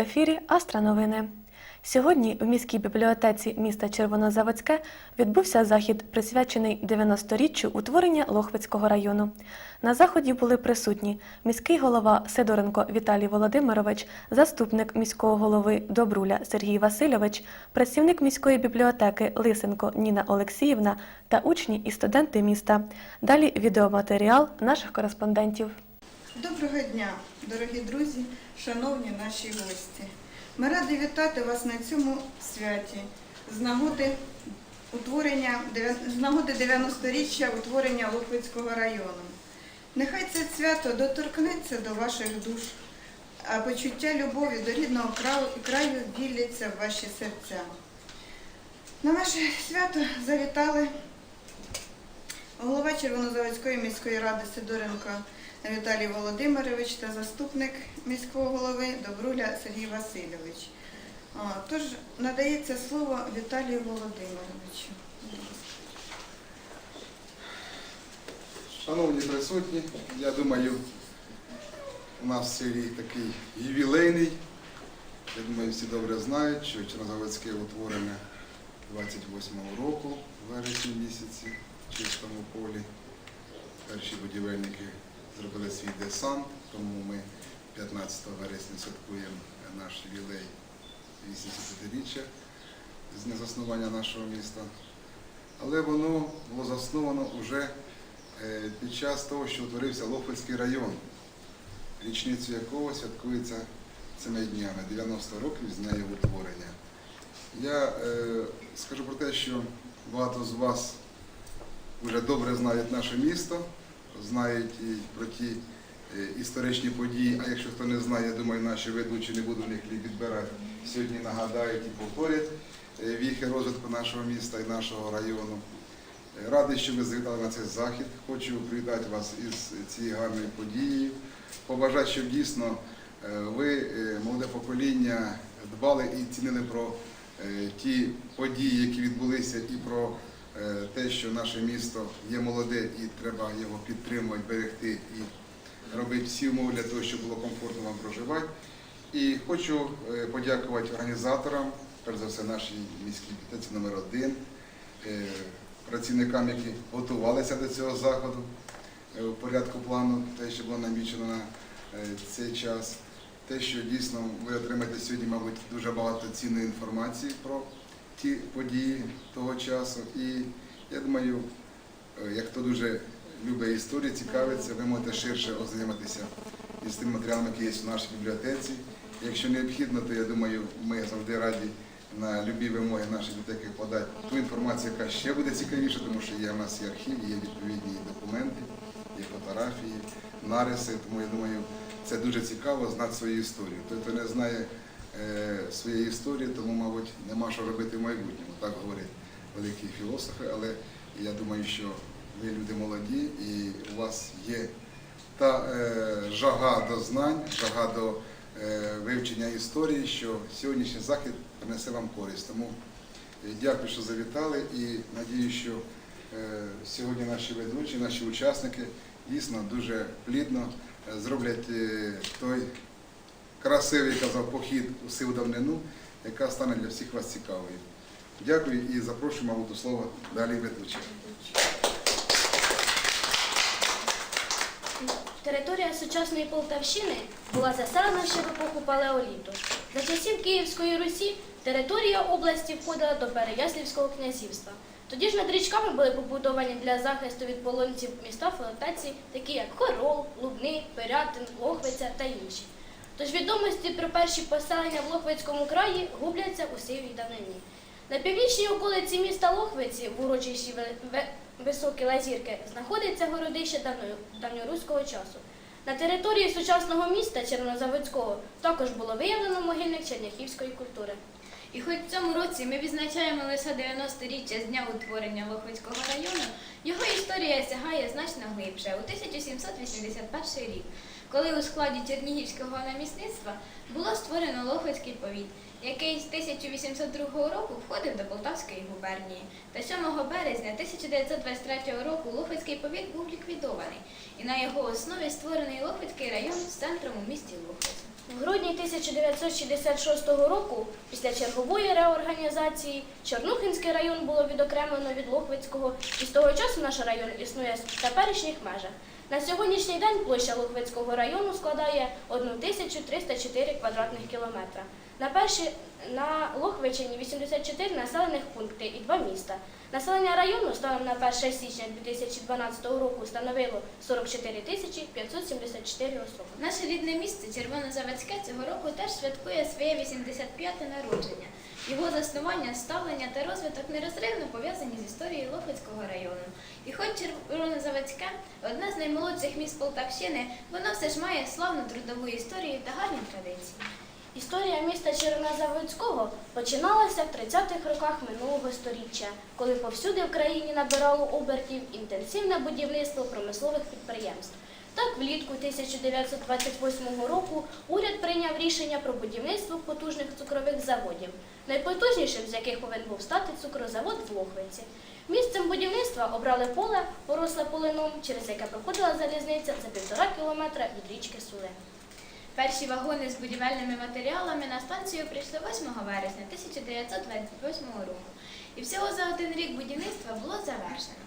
ефірі Астроновини. Сьогодні в міській бібліотеці міста Червонозаводське відбувся захід, присвячений 90-річчю утворення Лохвицького району. На заході були присутні міський голова Сидоренко Віталій Володимирович, заступник міського голови Добруля Сергій Васильович, працівник міської бібліотеки Лисенко Ніна Олексіївна та учні і студенти міста. Далі відеоматеріал наших кореспондентів. Доброго дня, дорогі друзі, шановні наші гості. Ми раді вітати вас на цьому святі з нагоди утворення з нагоди 90-річчя утворення Лохвицького району. Нехай це свято доторкнеться до ваших душ, а почуття любові до рідного краю, діляться в ваші серця. На наше свято завітали голова Червонозаводської міської ради Сидоренко Віталій Володимирович та заступник міського голови Добруля Сергій Васильович. Тож надається слово Віталію Володимировичу. Шановні присутні, я думаю, у нас цей рік такий ювілейний. Я думаю, всі добре знають, що Чорнозаводське утворене 28-го року, в вересні місяці, в чистому полі. Перші будівельники зробили свій десант, тому ми 15 вересня святкуємо наш ювілей 85-річчя з дня заснування нашого міста. Але воно було засновано вже е, під час того, що утворився Лохвицький район, річницю якого святкується цими днями, 90 років з його утворення. Я е, скажу про те, що багато з вас вже добре знають наше місто, знають про ті е, історичні події, а якщо хто не знає, я думаю, наші ведучі не будуть в відбирати. Сьогодні нагадають і повторять е, віхи розвитку нашого міста і нашого району. Е, Радий, що ви завітали на цей захід. Хочу привітати вас із цією гарною подією. Побажати, щоб дійсно ви, молоде покоління, дбали і цінили про ті події, які відбулися, і про те, що наше місто є молоде і треба його підтримувати, берегти і робити всі умови для того, щоб було комфортно вам проживати. І хочу е, подякувати організаторам, перш за все, нашій міській бібліотеці номер 1 е, працівникам, які готувалися до цього заходу е, в порядку плану, те, що було намічено на е, цей час. Те, що дійсно ви отримаєте сьогодні, мабуть, дуже багато цінної інформації про ті події того часу. І я думаю, е, як хто дуже любить історію, цікавиться, ви можете ширше ознайомитися із тими матеріалами, які є в нашій бібліотеці. Якщо необхідно, то я думаю, ми завжди раді на любі вимоги нашої бібліотеки подати ту інформацію, яка ще буде цікавіша, тому що є в нас і архів, є відповідні документи, є фотографії, нариси. Тому я думаю, це дуже цікаво знати свою історію. Той, хто не знає своєї історії, тому, мабуть, нема що робити в майбутньому. Так говорять великі філософи, але я думаю, що ви люди молоді і у вас є та е, жага до знань, жага до е, вивчення історії, що сьогоднішній захід принесе вам користь. Тому е, дякую, що завітали і надію, що е, сьогодні наші ведучі, наші учасники дійсно дуже плідно е, зроблять е, той красивий казав похід у сиву давнину, яка стане для всіх вас цікавою. Дякую і запрошую, мабуть, до слова далі ведучих. Територія сучасної Полтавщини була заселена ще в епоху палеоліту. За часів Київської Русі територія області входила до Переяслівського князівства. Тоді ж над річками були побудовані для захисту від полонців міста фортеці, такі як Хорол, Лубни, Пирятин, Лохвиця та інші. Тож відомості про перші поселення в Лохвицькому краї губляться у сивій давнині. На північній околиці міста Лохвиці, в урочищі Високі Лазірки, знаходиться городище давньоруського часу. На території сучасного міста Червонозаводського також було виявлено могильник черняхівської культури. І хоч в цьому році ми відзначаємо лише 90-річчя з дня утворення Лохвицького району, його історія сягає значно глибше у 1781 рік, коли у складі Чернігівського намісництва було створено Лохвицький повіт, який з 1802 року входив до Полтавської губернії. Та 7 березня 1923 року Лохвицький повіт був ліквідований, і на його основі створений Лохвицький район з центром у місті Лохвиці. В грудні 1966 року, після чергової реорганізації, Чорнухинський район було відокремлено від Лохвицького, і з того часу наш район існує в теперішніх межах. На сьогоднішній день площа Лохвицького району складає 1304 квадратних кілометра. На перші на Лохвичині 84 населених пункти і два міста. Населення району станом на 1 січня 2012 року становило 44 тисячі 574 особи. Наше рідне місце Червонозаводське цього року теж святкує своє 85-те народження. Його заснування, ставлення та розвиток нерозривно пов'язані з історією Лохвицького району. І хоч Червонозаводське одне з наймолодших міст Полтавщини, воно все ж має славну трудову історію та гарні традиції. Історія міста Червонозаводського починалася в 30-х роках минулого століття, коли повсюди в країні набирало обертів інтенсивне будівництво промислових підприємств. Так, влітку 1928 року уряд прийняв рішення про будівництво потужних цукрових заводів, найпотужнішим з яких повинен був стати цукрозавод в Лохвиці. Місцем будівництва обрали поле, поросле полином, через яке проходила залізниця за півтора кілометра від річки Суле. Перші вагони з будівельними матеріалами на станцію прийшли 8 вересня 1928 року. І всього за один рік будівництва було завершено.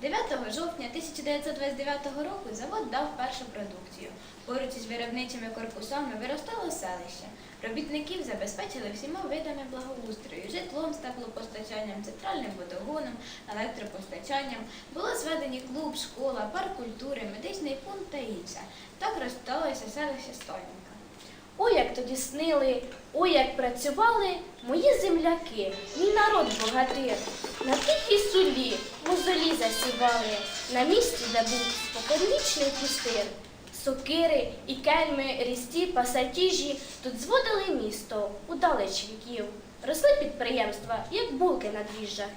9 жовтня 1929 року завод дав першу продукцію. Поруч із виробничими корпусами виростало селище. Робітників забезпечили всіма видами благоустрою, житлом з теплопостачанням, центральним водогоном, електропостачанням. Було зведені клуб, школа, парк культури, медичний пункт та інше. Так розсталося селище Стольника. Ой, як тоді снили, ой, як працювали мої земляки, мій народ богатир. На тихій сулі мозолі засівали, на місці, де був споконвічний пустир. Сокири і кельми, рісті, пасатіжі тут зводили місто удалеч віків. Росли підприємства, як булки на дріжджах,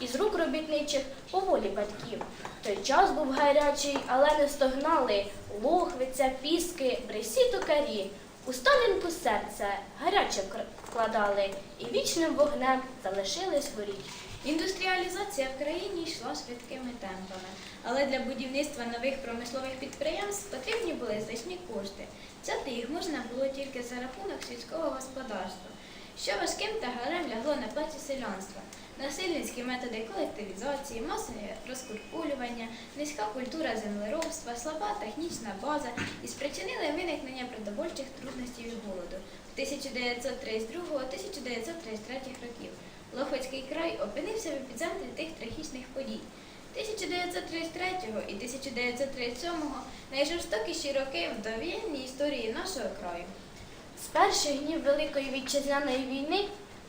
із рук робітничих по волі батьків. Той час був гарячий, але не стогнали лохвиця, піски, бресі токарі. У сталінку серце гаряче вкладали і вічним вогнем залишились горіть. Індустріалізація в країні йшла швидкими темпами, але для будівництва нових промислових підприємств потрібні були значні кошти. Взяти їх можна було тільки за рахунок сільського господарства, що важким тагарем лягло на плечі селянства. Насильницькі методи колективізації, масове розкуркулювання, низька культура землеробства, слаба технічна база і спричинили виникнення продовольчих трудностей і голоду в 1932-1933 років. Лохвицький край опинився в епіцентрі тих трагічних подій. 1933 і 1937 найжорстокіші роки в довоєнній історії нашого краю. З перших днів Великої вітчизняної війни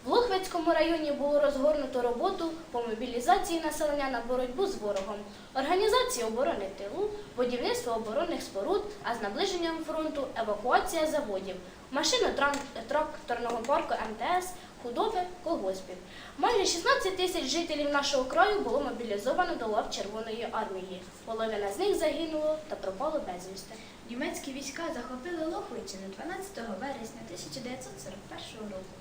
в Лохвицькому районі було розгорнуто роботу по мобілізації населення на боротьбу з ворогом, організації оборони тилу, будівництво оборонних споруд, а з наближенням фронту евакуація заводів, машино-тракторного парку МТС, худоби, колгоспів. Майже 16 тисяч жителів нашого краю було мобілізовано до лав Червоної армії. Половина з них загинуло та пропало безвісти. Німецькі війська захопили Лохвичину 12 вересня 1941 року.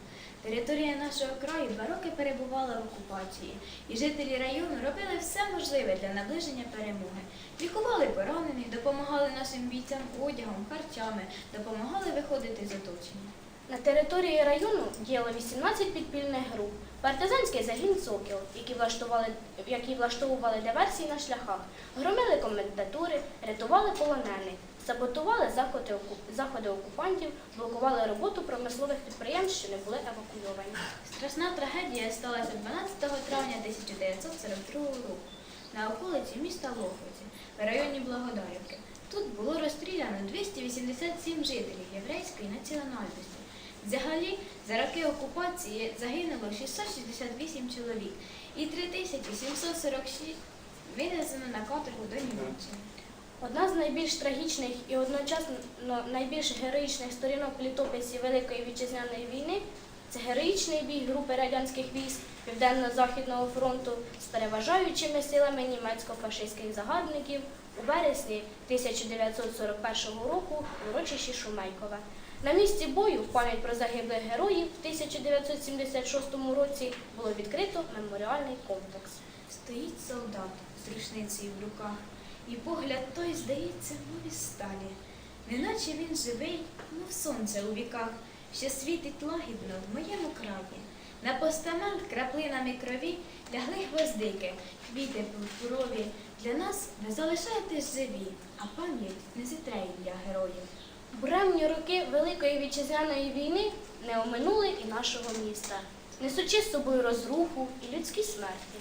Територія нашого краю два роки перебувала в окупації, і жителі району робили все можливе для наближення перемоги. Лікували поранених, допомагали нашим бійцям одягом, харчами, допомагали виходити з оточення. На території району діяло 18 підпільних груп, партизанський загін Сокіл, які влаштували, які влаштовували диверсії на шляхах, громили комендатури, рятували полонених, саботували заходи, заходи окупантів, блокували роботу промислових підприємств, що не були евакуйовані. Страшна трагедія сталася 12 травня 1942 року на околиці міста Лохвиці в районі Благодарівки. Тут було розстріляно 287 жителів єврейської національності. Взагалі, за роки окупації загинуло 668 чоловік і 3746 винесено на каторгу до Німеччини. Одна з найбільш трагічних і одночасно найбільш героїчних сторінок в літописі Великої вітчизняної війни це героїчний бій групи радянських військ Південно-Західного фронту з переважаючими силами німецько-фашистських загарбників у вересні 1941 року в урочищі Шумейкове. На місці бою в пам'ять про загиблих героїв в 1976 році було відкрито меморіальний комплекс. Стоїть солдат з рушницею в руках, і погляд той, здається, мов із сталі. неначе він живий, мов сонце у віках, що світить лагідно в моєму краї. На постамент краплинами крові лягли гвоздики, квіти пурпурові. Для нас ви залишаєтесь живі, а пам'ять не зітре для героїв. Буремні роки Великої вітчизняної війни не оминули і нашого міста, несучи з собою розруху і людські смерті.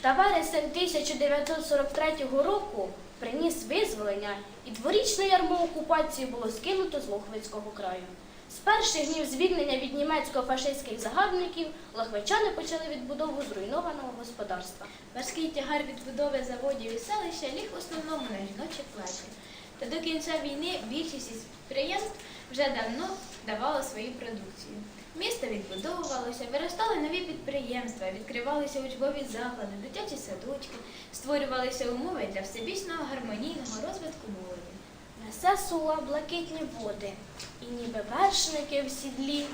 Та вересень 1943 року приніс визволення, і дворічне ярмо окупації було скинуто з Лохвицького краю. З перших днів звільнення від німецько-фашистських загарбників лохвичани почали відбудову зруйнованого господарства. Важкий тягар відбудови заводів і селища ліг в основному на жіночі плечі. Та до кінця війни більшість із підприємств вже давно давало свою продукцію. Місто відбудовувалося, виростали нові підприємства, відкривалися учбові заклади, дитячі садочки, створювалися умови для всебічного гармонійного розвитку молоді. Несе сула блакитні води, і ніби вершники в сідлі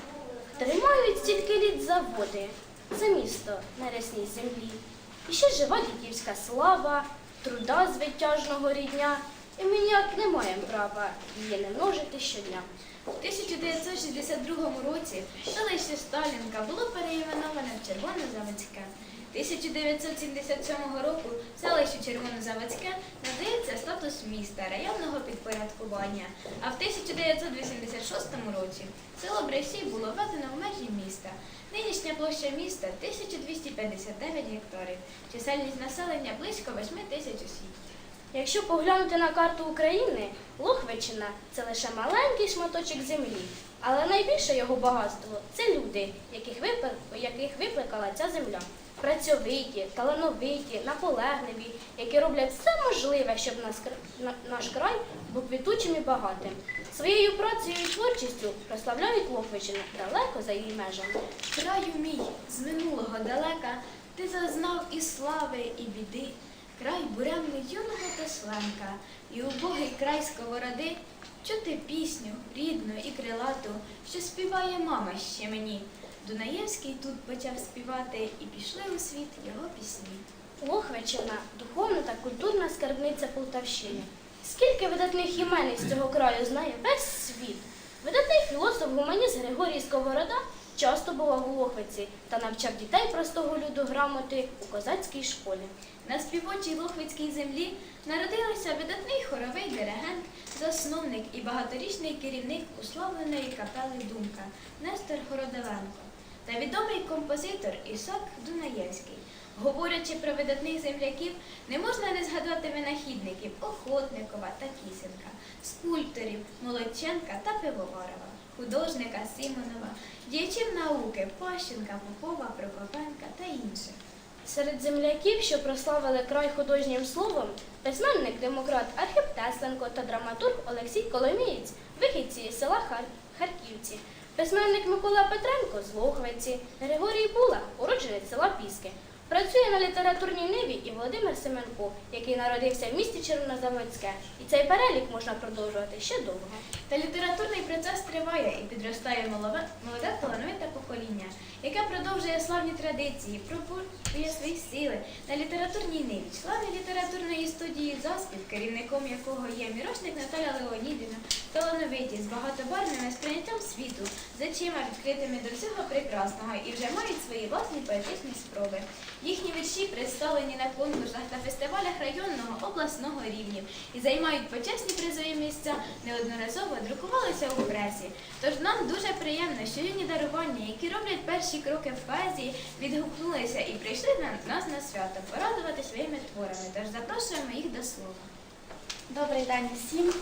тримають стільки літ заводи. Це місто на рясній землі. І ще жива дідівська слава, труда звитяжного рідня, і ми ніяк не маємо права її не множити щодня. У 1962 році селище Сталінка було переіменоване в Червонозаводське. 1977 року селищу Червонозаводське надається статус міста районного підпорядкування, а в 1986 році село Бресій було введено в межі міста. Нинішня площа міста 1259 гектарів, чисельність населення близько 8 тисяч осіб. Якщо поглянути на карту України, Лохвичина це лише маленький шматочок землі, але найбільше його багатство це люди, яких, випер... яких викликала ця земля. Працьовиті, талановиті, наполегливі, які роблять все можливе, щоб наш край був квітучим і багатим. Своєю працею і творчістю прославляють Лохвичину далеко за її межами. Краю мій, з минулого далека, ти зазнав і слави, і біди. Край буремний юного Тесленка, і убогий край сковороди. Чути пісню, рідну і крилату, що співає мама ще мені. Дунаєвський тут почав співати, і пішли у світ його пісні. Лохвичина духовна та культурна скарбниця Полтавщини. Скільки видатних імен із цього краю знає весь світ. Видатний філософ-гуманіст Григорій Сковорода часто бував у Лохвиці та навчав дітей простого люду грамоти у козацькій школі. На співочій Лохвицькій землі народилися видатний хоровий диригент, засновник і багаторічний керівник уславленої капели Думка Нестор Городовенко та відомий композитор Ісак Дунаєвський. Говорячи про видатних земляків, не можна не згадати винахідників Охотникова та Кісенка, скульпторів Молодченка та Пивоварова, художника Симонова, діячів науки Пащенка, Попова, Прокопенка та інших. Серед земляків, що прославили край художнім словом, письменник демократ Архип Тесленко та драматург Олексій Коломієць, вихідці із села Хар... Харківці, письменник Микола Петренко з Лохвиці, Григорій Була, уродженець села Піски. Працює на літературній ниві і Володимир Семенко, який народився в місті Червонозаводське. І цей перелік можна продовжувати ще довго. Та літературний процес триває і підростає молоде, талановите покоління, яке продовжує славні традиції, пробує свої сили на літературній ниві. Славі літературної студії заспів, керівником якого є мірошник Наталя Леонідівна, талановиті з багатобарвним сприйняттям світу, з очима відкритими до всього прекрасного і вже мають свої власні поетичні спроби. Їхні вірші представлені на конкурсах та фестивалях районного обласного рівнів і займають почесні призові місця, неодноразово друкувалися у пресі. Тож нам дуже приємно, що юні дарування, які роблять перші кроки в фазі відгукнулися і прийшли на нас на свято порадувати своїми творами. Тож запрошуємо їх до слова. Добрий день всім.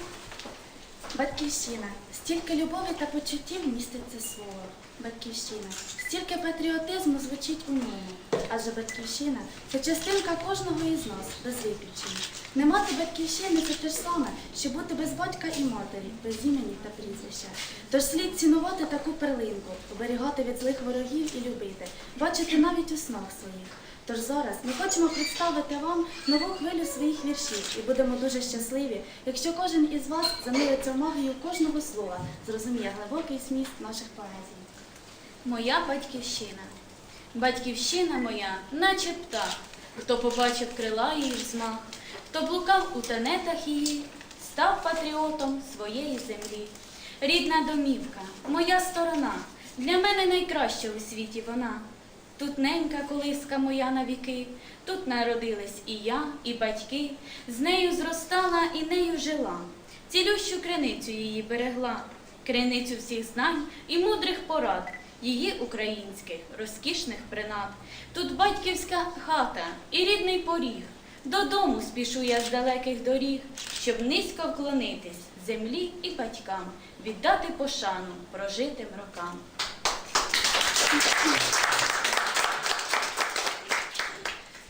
Батьківщина. Стільки любові та почуттів містить це слово. Батьківщина. Стільки патріотизму звучить у ньому. Адже батьківщина це частинка кожного із нас, без виключення. Не мати батьківщини це те ж саме, що бути без батька і матері, без імені та прізвища. Тож слід цінувати таку перлинку, оберігати від злих ворогів і любити, бачити навіть у снах своїх. Тож зараз ми хочемо представити вам нову хвилю своїх віршів і будемо дуже щасливі, якщо кожен із вас зануриться магію кожного слова, зрозуміє глибокий зміст наших поезій. Моя батьківщина. Батьківщина моя, наче птах, хто побачив крила її взмах, хто блукав у тенетах її, став патріотом своєї землі. Рідна домівка, моя сторона, для мене найкраща у світі вона. Тут ненька колиска моя на віки, тут народились і я, і батьки, з нею зростала і нею жила. Цілющу криницю її берегла, криницю всіх знань і мудрих порад, її українських, розкішних принад. Тут батьківська хата і рідний поріг. Додому спішу я з далеких доріг, щоб низько вклонитись землі і батькам, віддати пошану прожитим рокам.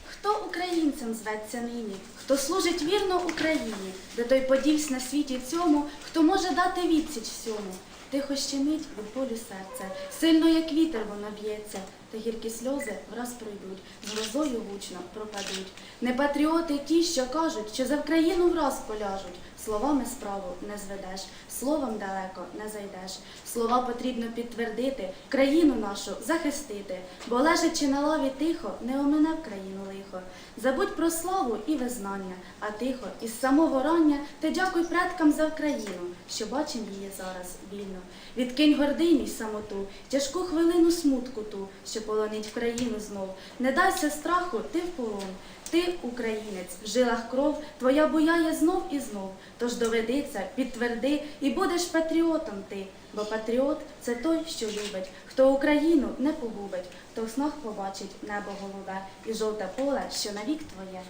Хто українцем зветься нині, хто служить вірно Україні, де той подівсь на світі цьому, хто може дати відсіч всьому. Тихо щемить від болю серце, сильно як вітер воно б'ється, та гіркі сльози враз пройдуть, грозою гучно пропадуть. Не патріоти ті, що кажуть, що за Вкраїну враз поляжуть. Словами справу не зведеш, словом далеко не зайдеш. Слова потрібно підтвердити, країну нашу захистити, бо лежачи на лаві тихо, не омине в країну лихо. Забудь про славу і визнання, а тихо, із самого рання ти дякуй предкам за Україну, що бачим її зараз вільно. Відкинь гордині й самоту, тяжку хвилину смутку ту, що полонить країну знов. Не дайся страху, ти в полон. Ти, українець, в жилах кров, твоя буяє знов і знов. Тож доведеться, підтверди, і будеш патріотом ти. Бо патріот це той, що любить, хто Україну не погубить, хто в снах побачить небо голубе і жовте поле, що навік твоє.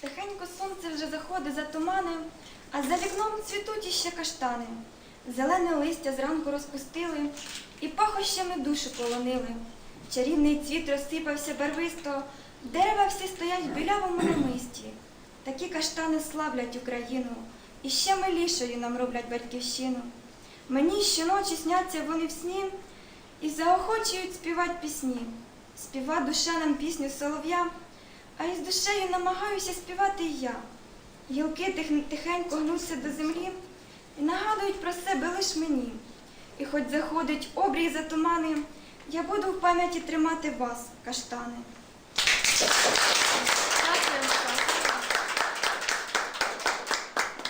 Тихенько сонце вже заходить за тумани, а за вікном цвітуть іще каштани. Зелене листя зранку розпустили і пахощами душу полонили. Чарівний цвіт розсипався барвисто, дерева всі стоять в білявому намисті. Такі каштани славлять Україну і ще милішою нам роблять батьківщину. Мені щоночі сняться вони в сні і заохочують співати пісні. Співа душа нам пісню солов'я, а із душею намагаюся співати і я. Гілки тих- тихенько гнуться до землі і нагадують про себе лиш мені. І хоч заходить обрій за тумани, я буду в пам'яті тримати вас, каштани. Дякуємо.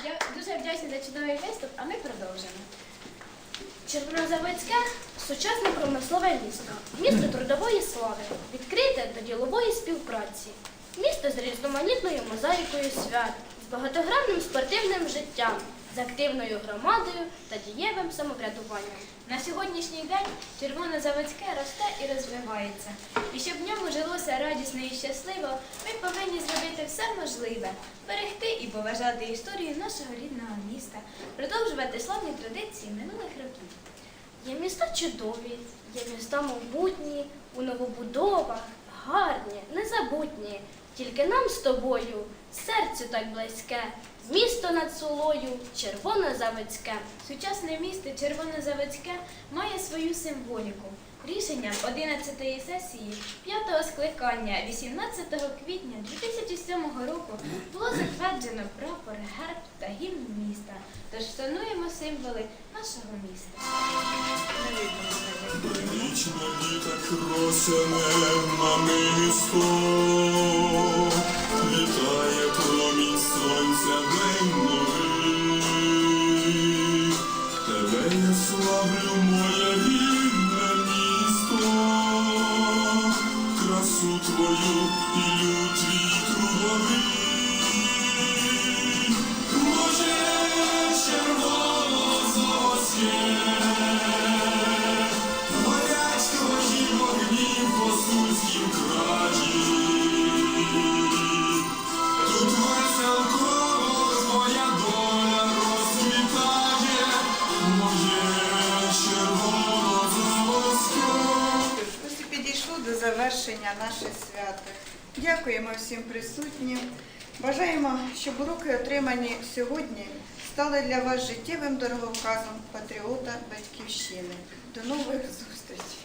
Я дуже вдячна за чудовий виступ, а ми продовжимо. Червонозаводське сучасне промислове місто, місто трудової слави, відкрите до ділової співпраці, місто з різноманітною мозаїкою свят, з багатогранним спортивним життям, з активною громадою та дієвим самоврядуванням. На сьогоднішній день Червонозаводське росте і розвивається. І щоб в ньому жилося радісно і щасливо, ми повинні зробити все можливе, берегти і поважати історію нашого рідного міста, продовжувати славні традиції минулих років. Є міста чудові, є міста могутні, у новобудовах, гарні, незабутні. Тільки нам з тобою серцю так близьке, місто над солою, червонозаводське. Сучасне місто Червонозаводське має свою символіку. Рішенням 11-ї сесії 5-го скликання 18 квітня 2007 року було затверджено прапор, герб та гімн міста. Тож вшануємо символи нашого міста. Ніч мені так росяне мамисто, вітає наше свято. Дякуємо всім присутнім. Бажаємо, щоб уроки, отримані сьогодні, стали для вас життєвим дороговказом патріота Батьківщини. До нових зустрічей!